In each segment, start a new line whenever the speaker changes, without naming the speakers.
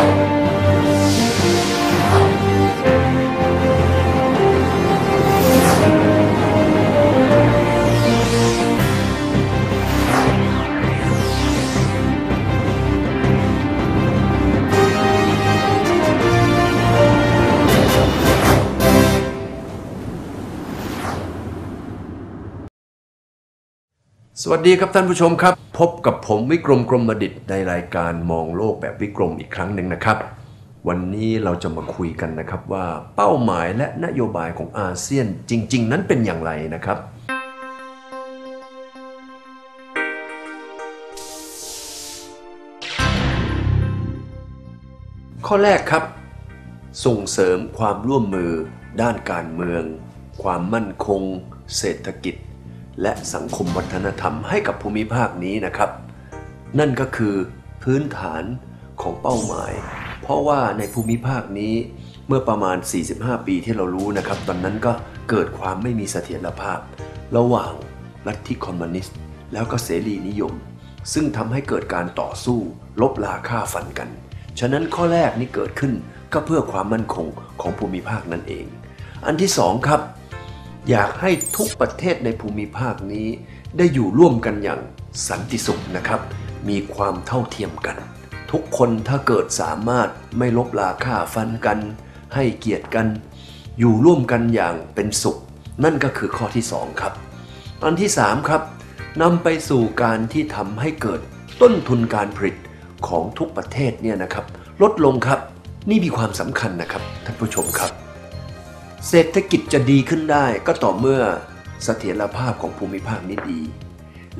Thank you. สวัสดีครับท่านผู้ชมครับ พบกับผมวิกรมกรมดิตในรายการมองโลกแบบวิกรมอีกครั้งหนึ่งนะครับ วันนี้เราจะมาคุยกันนะครับว่าเป้าหมายและนโยบายของอาเซียนจริง ๆ นั้นเป็นอย่างไรนะครับ ข้อแรกครับ ส่งเสริมความร่วมมือ ด้านการเมือง ความมั่นคง เศรษฐกิจ และสังคมวัฒนธรรมให้กับภูมิภาคนี้นะครับ นั่นก็คือพื้นฐานของเป้าหมาย เพราะว่าในภูมิภาคนี้เมื่อประมาณ 45 ปีที่เรารู้นะครับ ตอนนั้นก็เกิดความไม่มีเสถียรภาพ ระหว่างลัทธิคอมมิวนิสต์ แล้วก็เสรีนิยม ซึ่งทำให้เกิดการต่อสู้ ลบลาค่าฟันกัน ฉะนั้นข้อแรกนี้เกิดขึ้นก็เพื่อความมั่นคงของภูมิภาคนั่นเอง อันที่สองครับ อยากให้ทุกประเทศในภูมิภาคนี้ ได้อยู่ร่วมกันอย่างสันติสุขนะครับ มีความเท่าเทียมกัน ทุกคนถ้าเกิดสามารถไม่ลบลาค่าฟันกัน ให้เกียรติกัน อยู่ร่วมกันอย่างเป็นสุข นั่นก็คือข้อที่สองครับ อันที่สามครับนำไปสู่การที่ทำให้เกิดต้นทุนการผลิตของทุกประเทศเนี่ยนะครับ ลดลงครับนี่มีความสำคัญนะครับท่านผู้ชมครับ เศรษฐกิจจะดีขึ้นได้ก็ต่อเมื่อเสถียรภาพของภูมิภาคนี้ดี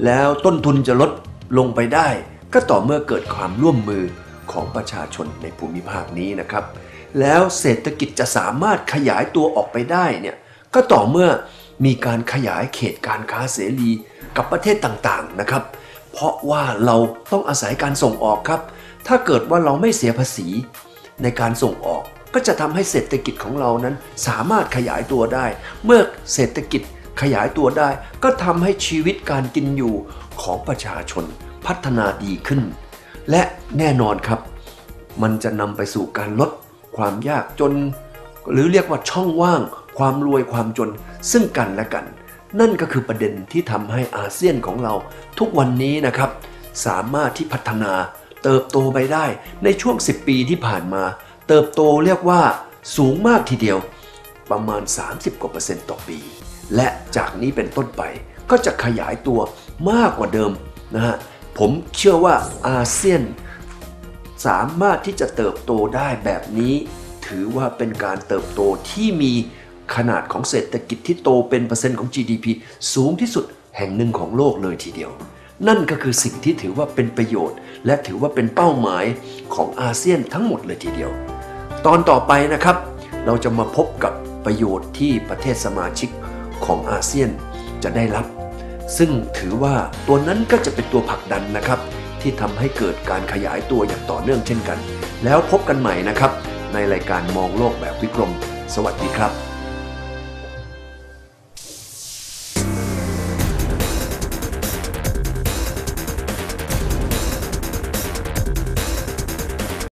แล้วต้นทุนจะลดลงไปได้ ก็ต่อเมื่อเกิดความร่วมมือของประชาชนในภูมิภาคนี้นะครับ แล้วเศรษฐกิจจะสามารถขยายตัวออกไปได้เนี่ยก็ต่อเมื่อมีการขยายเขตการค้าเสรีกับประเทศต่างๆนะครับ เพราะว่าเราต้องอาศัยการส่งออกครับ ถ้าเกิดว่าเราไม่เสียภาษีในการส่งออก ก็จะทำให้เศรษฐกิจของเรานั้นสามารถขยายตัวได้ เมื่อเศรษฐกิจขยายตัวได้ ก็ทำให้ชีวิตการกินอยู่ของประชาชนพัฒนาดีขึ้น และแน่นอนครับ มันจะนำไปสู่การลดความยากจน หรือเรียกว่าช่องว่าง ความรวยความจนซึ่งกันและกัน นั่นก็คือประเด็นที่ทำให้อาเซียนของเราทุกวันนี้นะครับ สามารถที่พัฒนาเติบโตไปได้ในช่วง 10 ปีที่ผ่านมา เติบโตเรียกว่าสูงมากทีเดียว ประมาณ 30 กว่าเปอร์เซ็นต์ต่อปี และจากนี้เป็นต้นไปก็จะขยายตัวมากกว่าเดิมนะฮะผมเชื่อว่าอาเซียน สามารถที่จะเติบโตได้แบบนี้ ถือว่าเป็นการเติบโตที่มีขนาดของเศรษฐกิจที่โตเป็นเปอร์เซ็นต์ของ GDP สูงที่สุดแห่งหนึ่งของโลกเลยทีเดียว นั่นก็คือสิ่งที่ถือว่าเป็นประโยชน์ และถือว่าเป็นเป้าหมายของอาเซียนทั้งหมดเลยทีเดียว ตอนต่อไปนะครับ เราจะมาพบกับประโยชน์ที่ประเทศสมาชิกของอาเซียนจะได้รับ ซึ่งถือว่าตัวนั้นก็จะเป็นตัวผลักดันนะครับ ที่ทำให้เกิดการขยายตัวอย่างต่อเนื่องเช่นกัน แล้วพบกันใหม่นะครับ ในรายการมองโลกแบบวิกรม สวัสดีครับ